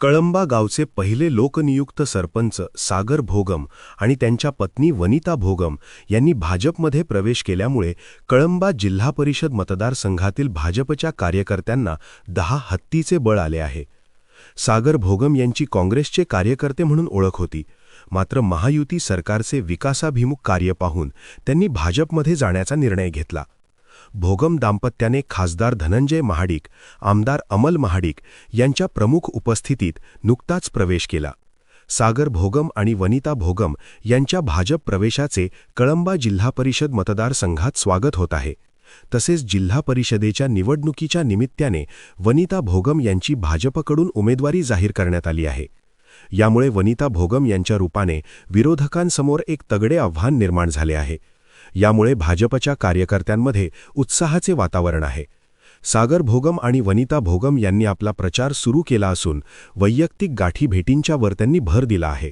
कळंबा गावचे पहिले लोकनियुक्त सरपंच सागर भोगम आणि त्यांच्या पत्नी वनिता भोगम यांनी भाजपमध्ये प्रवेश केल्यामुळे कळंबा जिल्हा परिषद मतदारसंघातील भाजपच्या कार्यकर्त्यांना दहा हत्तीचे बळ आले आहे. सागर भोगम यांची काँग्रेसचे कार्यकर्ते म्हणून ओळख होती. मात्र महायुती सरकारचे विकासाभिमुख कार्य पाहून त्यांनी भाजपमध्ये जाण्याचा निर्णय घेतला. भोगम दाम्पत्याने खासदार धनंजय महाडिक आमदार अमल महाडिक यांच्या प्रमुख उपस्थितीत नुकताच प्रवेश केला. सागर भोगम आणि वनिता भोगम यांच्या भाजप प्रवेशाचे कळंबा जिल्हा परिषद मतदारसंघात स्वागत होत आहे. तसेच जिल्हा परिषदेच्या निवडणुकीच्या निमित्ताने वनिता भोगम यांची भाजपकडून उमेदवारी जाहीर करण्यात आली आहे. यामुळे वनिता भोगम यांच्या रूपाने विरोधकांसमोर एक तगडे आव्हान निर्माण झाले आहे. यामुळे भाजपच्या कार्यकर्त्यांमध्ये उत्साहाचे वातावरण आहे. सागर भोगम आणि वनिता भोगम यांनी आपला प्रचार सुरू केला असून वैयक्तिक गाठी भेटींच्यावर त्यांनी भर दिला आहे.